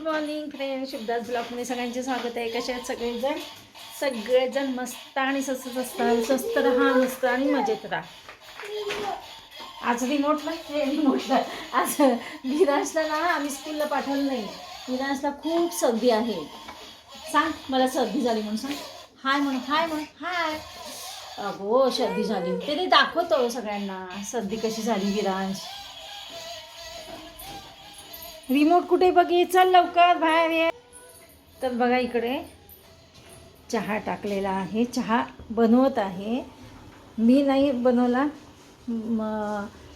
Good morning friend Shivdas ब्लॉकमध्ये सगळ्यांचे स्वागत आहे. कसे आहेत सगळेजण? सगळेजण मस्त आणि स्वस्त असतात स्वस्त राहा मस्त आणि मजेत राहा. आज रिमोटला रिमोटला आज विराजला ना आम्ही स्कूलला पाठवलं नाही. विराजला खूप सर्दी आहे. सांग मला सर्दी झाली म्हणून सांग. हाय म्हणून हाय म्हणून हाय अगो सर्दी झाली. ते ते दाखवतो सगळ्यांना. सर्दी कशी झाली विराज रिमोट कुठे बघे चल लवकर बाहेर ये. तर बघा इकडे चहा टाकलेला आहे. चहा बनवत आहे. मी नाही बनवला. म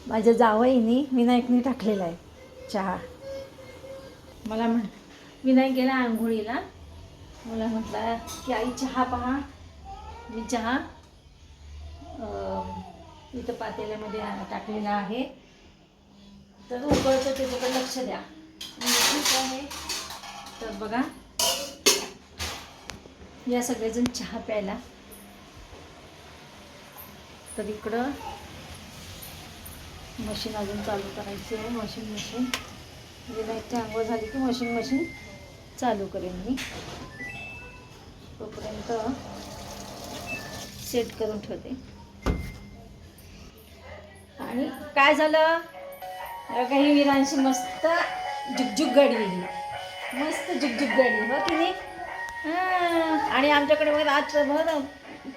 माझ्या जावईनी विनायकने टाकलेला आहे चहा. मला म्हण विनायक गेला आंघोळीला. मला म्हटलं की आई चहा पहा. मी चहा इथं पातेल्यामध्ये टाकलेला आहे. तर उकळतं त्याच्याकडे लक्ष द्या. आहे तर बघा. या सगळेजण चहा प्यायला. तर इकडं मशीन अजून चालू करायची आहे. मशीन मशीन लाईटची आंघोळ झाली की मशीन मशीन चालू करेन मी. तोपर्यंत सेट करून ठेवते. आणि काय झालं? काही विरांशी मस्त झुकझुक गाडी गेली मस्त झुकझुक गाडी हो की नाही आणि आमच्याकडे बघा रात्रभर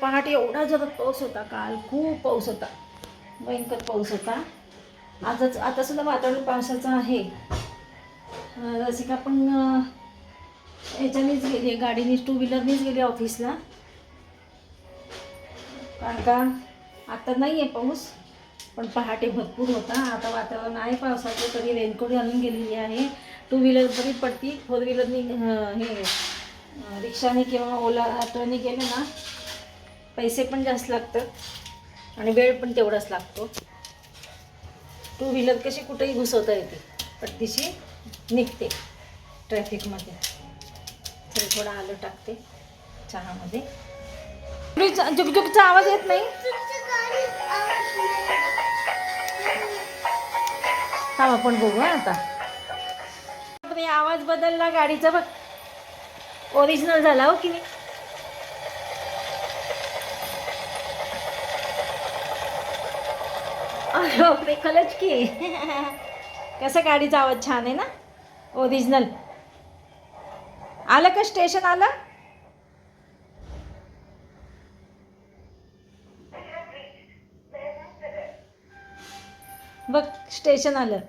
पहाटे एवढा जोरात पाऊस होता काल खूप पाऊस होता. भयंकर पाऊस होता. आजच आता सुद्धा वातावरण पावसाचं आहे. जसे रसिका पण याच्यानेच ह्याच्यानेच गेली गाडीने टू व्हीलरनेच गेली ऑफिसला कारण का आता नाही आहे पाऊस. पण पहाटे भरपूर होता. आता वातावरण आहे पावसाचं तरी रेनकोट घालून गेलेली आहे. टू व्हीलर बरी पडती. फोर व्हीलरनी हे रिक्षाने किंवा ओला ऑटोने गेले ना पैसे पण जास्त लागतात आणि वेळ पण तेवढाच लागतो. टू व्हीलर कशी कुठेही घुसवता येते पट्टीशी निघते ट्रॅफिकमध्ये. तरी थोडं आलं टाकते चहामध्ये. झुकझुकचा आवाज येत नाही? थांब आपण बघू आता. बापरे, आवाज बदलला गाडीचा बघ. ओरिजिनल झाला हो की नाही? अरे बापरे खलच की. कसं गाडीचा आवाज छान आहे ना? ओरिजिनल आलं का स्टेशन आलं? बघ स्टेशन आलं.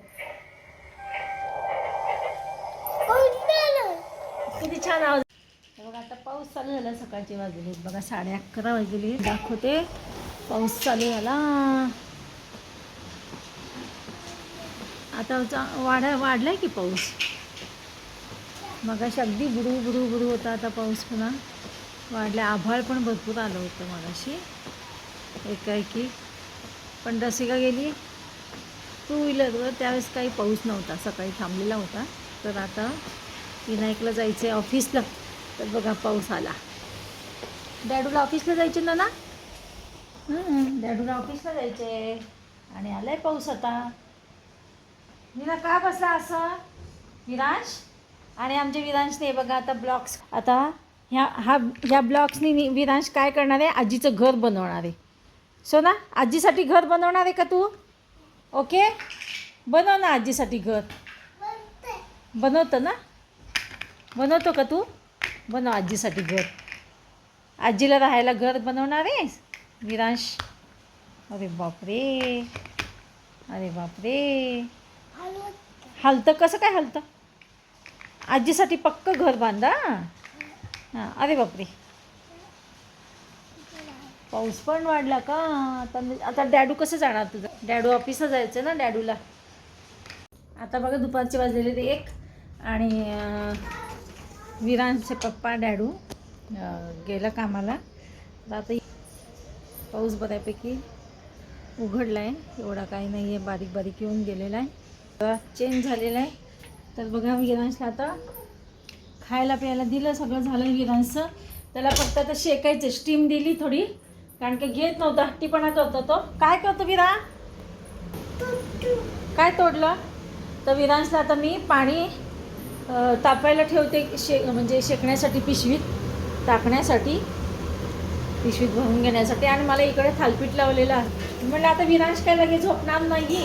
किती छान आवाज. बघा आता पाऊस चालू झाला सकाळची वाजली. बघा साडे अकरा वाजले. दाखवते. पाऊस चालू झाला. आता वाढा वाढलाय की पाऊस? मग अगदी बुडू बुडू बुडू होता आता पाऊस पुन्हा. वाढला आभाळ पण भरपूर आलं होतं मगाशी. एकाएकी. पण रसिका गेली. टू व्हीलरवर त्यावेळेस काही पाऊस नव्हता सकाळी थांबलेला होता. तर आता विनायकला जायचं आहे ऑफिसला. तर बघा पाऊस आला. डॅडूला ऑफिसला जायचे ना ना? डॅडूला ऑफिसला जायचे. आणि आलाय पाऊस आता. विना का बसला असं? विरांश? आणि आमच्या विरांशने बघा आता ब्लॉक्स आता ह्या हा ह्या ब्लॉक्सनी विरांश काय करणार आहे? आजीचं घर बनवणार आहे. सो ना आजीसाठी घर बनवणार आहे का तू? ओके? बनव ना आजीसाठी घर. बनवतं. ना? बनवतो का तू? बनव आजीसाठी घर. आजीला राहायला घर बनवणार आहेस? विरांश अरे बापरे. अरे बापरे. हलतं? कसं काय हलतं? आजीसाठी पक्क घर बांधा. हां अरे बापरे. पाऊस पण वाढला का? आता आता डॅडू कसं जाणार तुझं? डॅडू ऑफिसला जायचं ना डॅडूला? आता बघा दुपारचे वाजलेले ते एक आणि अं, विरांचे पप्पा डॅडू गेला कामाला. आता पाऊस बऱ्यापैकी उघडला आहे एवढा काही नाही आहे बारीक बारीक येऊन गेलेला आहे. चेंज झालेला आहे. तर बघा विरांशला आता खायला प्यायला दिलं. सगळं झालं विरांशचं. त्याला फक्त आता शेकायचं स्टीम दिली थोडी. कारण की घेत नव्हता हट्टीपणा करतो तो. काय करतो विरा? काय तोडलं? तर विरांशला आता मी पाणी तापायला ठेवते शे म्हणजे शेकण्यासाठी पिशवीत टाकण्यासाठी पिशवीत भरून घेण्यासाठी. आणि मला इकडे थालपीठ लावलेलं आहे. म्हणलं आता विरांश काय लगेच झोपणार नाही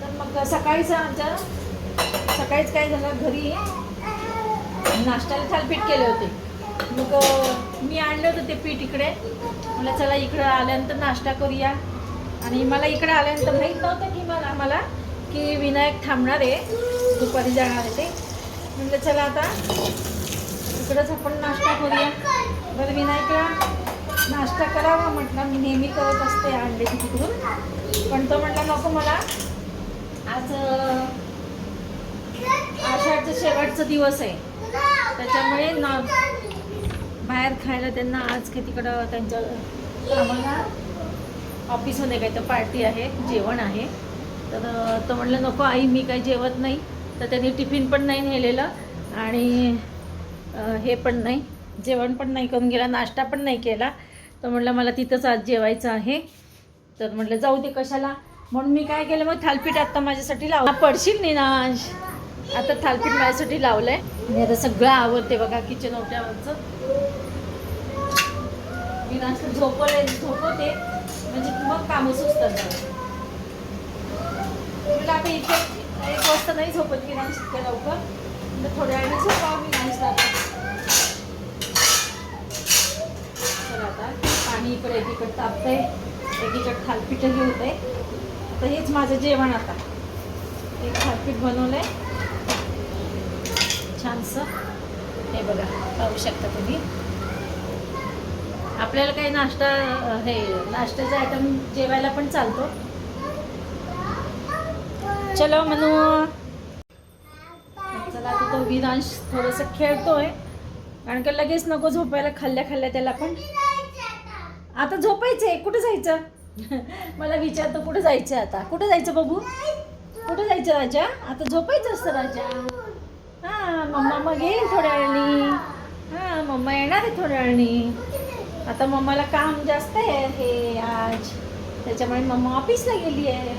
तर मग सकाळीच आमच्या सकाळीच काय झालं घरी नाश्त्याला थालपीठ केले होते. मग मी आणलं होतं ते पीठ इकडे. मला चला इकडं आल्यानंतर नाश्ता करूया. आणि मला इकडं आल्यानंतर माहीत नव्हतं की मला आम्हाला की विनायक थांबणार आहे. दुपारी जाणार आहे ते. म्हटलं चला आता इकडंच आपण नाश्ता करूया. बरं विनायकला नाश्ता करावा म्हटलं. मी नेहमी करत असते अंड्याची तिकडून. पण तो म्हटला नको मला. आज आषाढचा शेवटचा दिवस आहे. त्याच्यामुळे ना बाहेर खायला त्यांना आज की तिकडं त्यांच्या आम्हाला ऑफिसमध्ये काही तर पार्टी आहे जेवण आहे. तर तो म्हणलं नको आई मी काही जेवत नाही. तर त्यांनी टिफिन पण नाही नेलेलं आणि हे पण नाही जेवण पण नाही करून गेला नाश्ता पण नाही केला. तर म्हटलं मला तिथंच आज जेवायचं आहे. तर म्हटलं जाऊ दे कशाला. म्हणून मी काय केलं मग थालपीठ आत्ता माझ्यासाठी लाव पडशील निनाश. आता थालपीठ माझ्यासाठी आहे मी आता सगळं आवडते बघा किचन ओट्यावरचं. विनाशला झोपवले झोपवते. म्हणजे मग कामं सुचतात तुला आता इथे एक वाजता नाही झोपत की नाही शिकते लवकर? तर थोड्या वेळाने झोपावं मी नाही चला आता. पाणी इकडे एकीकडे तापतंय. एकीकडे थालपीठही होतंय तर हेच माझं जेवण आता. एक थालपीठ बनवलंय. छानसं. हे बघा पाहू शकता तुम्ही. आपल्याला काही नाश्ता हे नाश्त्याचा आयटम जेवायला पण चालतो. चलो म्हणू चला आता तो विनाश थोडंसं खेळतोय. कारण का लगेच नको झोपायला खाल्ल्या खाल्ल्या त्याला पण. आता झोपायचंय कुठं जायचं? मला विचारतो कुठं जायचं आता? कुठं जायचं बघू कुठं जायचं राजा? आता झोपायचं असतं राजा. हां मम्मा मग येईल थोड्या वेळानी. हां मम्मा येणार आहे थोड्या वेळानी. आता मम्माला काम जास्त आहे हे आज. त्याच्यामुळे मम्मा ऑफिसला गेली आहे.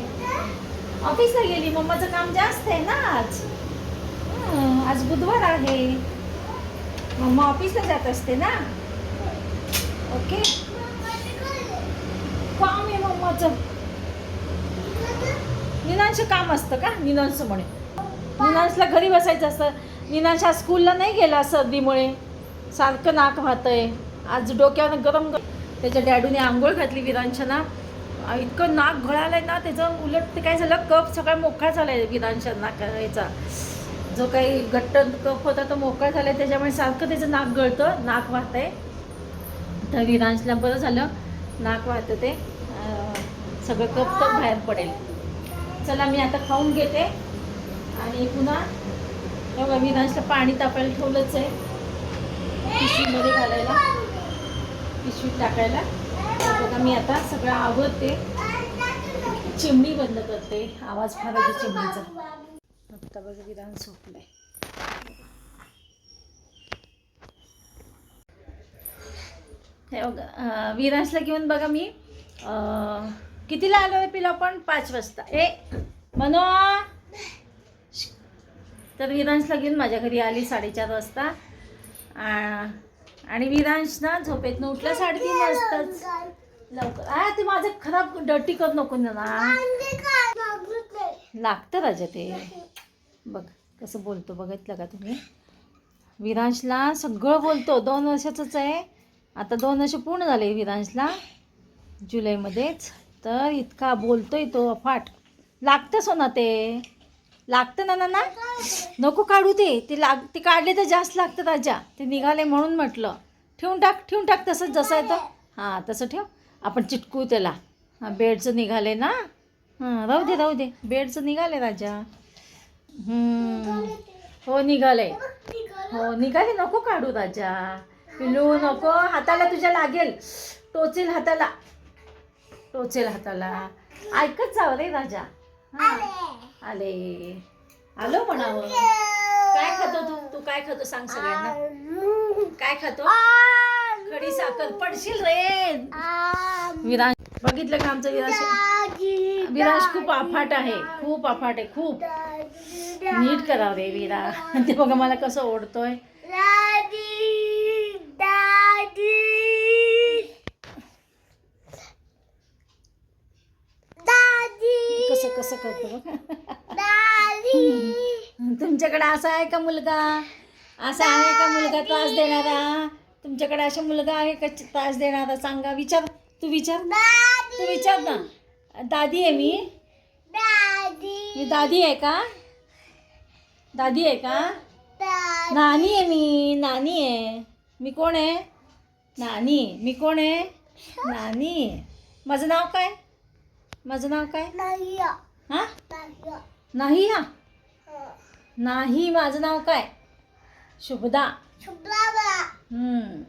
ऑफिसला गेली. मम्माचं काम जास्त आहे ना आज. आज बुधवार आहे. मम्मा ऑफिसला जात असते ना. ओके? काम आहे मम्माचं. निनांचं काम असतं का? निनांचं म्हणे. निनांशला घरी बसायचं असतं. निनांश हा स्कूलला नाही गेला सर्दीमुळे. सारखं नाक वाहतंय. आज डोक्यानं गरम गरम त्याच्या डॅडूने आंघोळ घातली विरांशना इतकं नाक गळालंय ना त्याचं उलट ते काय झालं कप सगळा मोकळा झालाय विरांशा नाकाचा जो काही घट्ट कप होता तो मोकळा झालाय त्याच्यामुळे सारखं त्याचं नाक गळतं नाक वाहत आहे तर विरांशला बरं झालं नाक वाहतं ते. सगळं कप कप बाहेर पडेल. चला मी आता खाऊन घेते. आणि पुन्हा बघा विरांशला पाणी तापायला ठेवलंच आहे. पिशीमध्ये घालायला. पिशवीत टाकायला. बघा मी आता सगळं आवडते चिमणी बंद करते. आवाज फार येतो चिमणीचा. आता बघा विधान झोपलंय हे बघा विरांशला घेऊन बघा मी. कितीला आलो आहे पिला पण पाच वाजता. ए मनो तर विरांशला घेऊन माझ्या घरी आली साडेचार वाजता. आणि विरांश ना झोपेतनं उठला साडेतीन वाजताच. लवकर. आ ते माझं खराब डर्टी करू नको ना. लागतं राजा ते. बघ कसं बोलतो बघितलं का तुम्ही? विरांशला सगळं बोलतो. दोन वर्षाचंच आहे. आता दोन वर्ष पूर्ण झाले विरांशला. जुलैमध्येच. तर इतका बोलतोय तो अफाट लागतं सोना ते. लागतं ना ना नको काढू ते. ते लाग ते काढले तर जास्त लागतं राजा ते निघाले म्हणून म्हटलं. ठेवून टाक ठेवून टाक तसंच जसं आहे तर हां तसं ठेव. आपण चिटकू त्याला. हां बेडचं निघाले ना? हां राहू दे राहू दे. बेडचं निघाले राजा हो निघाले. हो निघाले. नको काढू राजा पिलू नको. हाताला तुझ्या लागेल. टोचेल हाताला. टोचेल हाताला. ऐकत जावं रे राजा हां. आले. आलो म्हणावं. काय खातो तू? तू काय खातो? सांग सगळ्यांना. काय खातो? खडी साखर. पडशील रे. विराज बघितलं का आमचं विराज? विराज खूप आफाट आहे. खूप अफाट आहे. खूप. नीट करा रे विरा. ते बघा मला कसं ओढतोय. कसं कसं करतो बघा. तुमच्याकडे असा आहे का मुलगा? असा आहे का मुलगा त्रास देणारा? तुमच्याकडे असा मुलगा आहे का त्रास देणारा? सांगा विचार तू विचार तू विचार ना. दादी आहे मी. मी दादी आहे का? दादी आहे का? नानी आहे मी. नानी आहे. मी कोण आहे? नानी. मी कोण आहे? नानी. माझं नाव काय? माझं नाव काय? हां? नाही हा. नाही माझं नाव काय? शुभदा. हम्म.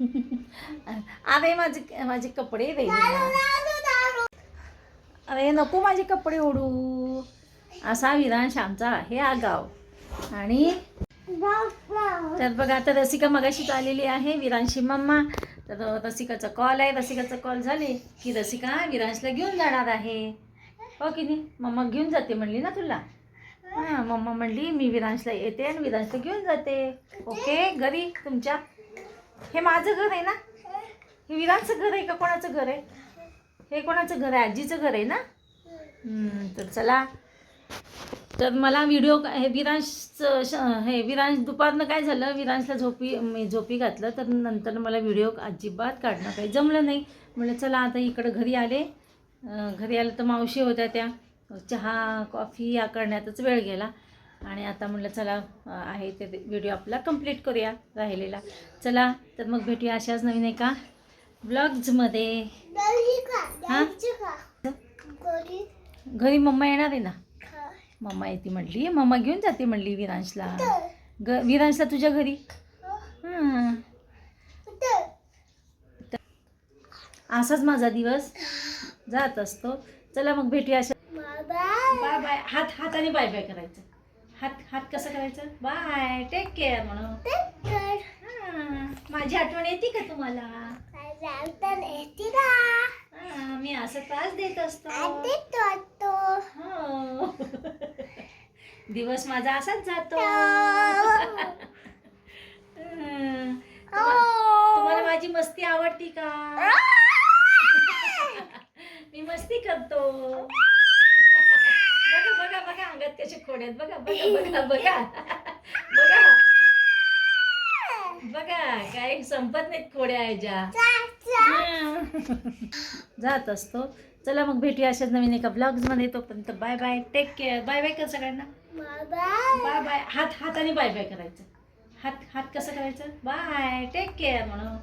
अरे माझे माझे कपडे रे अरे नको माझे कपडे ओढू. असा विरांश आमचा आहे आगाव आणि तर बघा आता रसिका मगाशीच आलेली आहे विरांशी मम्मा. तर रसिकाचा कॉल आहे. रसिकाचा कॉल झाले की रसिका विरांशला घेऊन जाणार आहे. हो की नाही? मम्मा घेऊन जाते म्हणली ना तुला? हां मम्मा म्हणली मी विरांशला येते आणि विरांशला घेऊन जाते. ओके घरी तुमच्या? हे माझं घर आहे ना? हे विरांचं घर आहे का कोणाचं घर आहे? हे कोणाचं घर आहे? आजीचं घर आहे ना? तर चला. तर मला व्हिडिओ हे विरांशचं श- हे विरांश दुपारनं काय झालं? विरांशला झोपी मी झोपी घातलं तर नंतर मला व्हिडिओ अजिबात काढणं काही जमलं नाही. म्हणलं चला आता इकडं घरी आले. घरी आलं तर मावशी होत्या त्या. चहा कॉफी या करण्यातच वेळ गेला. आणि आता म्हणलं चला आहे ते व्हिडिओ आपला कंप्लीट करूया राहिलेला. चला तर मग भेटूया अशाच नवीन एका ब्लॉग्समध्ये हां? घरी मम्मा येणार आहे ना? मम्मा येते म्हटली मम्मा घेऊन जाते म्हटली विरांशला. ग विरांशला तुझ्या घरी? हां असाच माझा दिवस जात असतो. चला मग भेटूया अशा बाय बाय हात हाताने बाय बाय करायचं. हात हात कसं करायचं? बाय टेक केअर म्हणून. हां, माझी आठवण येते का तुम्हाला? हां, मी असं त्रास देत असतो. हो. दिवस माझा असाच जातो. हं. तुम्हा- तुम्हाला माझी मस्ती आवडती का? मी मस्ती करतो बघा बघा बघा अंगात बघा बघा बघा बघा. बघा. बघा काय संपत नाहीत खोड्या याच्या जात असतो. चला मग भेटूया अशाच नवीन एका ब्लॉग्समध्ये. तोपर्यंत bye bye. Take care bye bye कर सगळ्यांना. Bye bye. हात हाताने बाय बाय करायचं. हात हात कसं करायचं? बाय. टेक केअर म्हणून.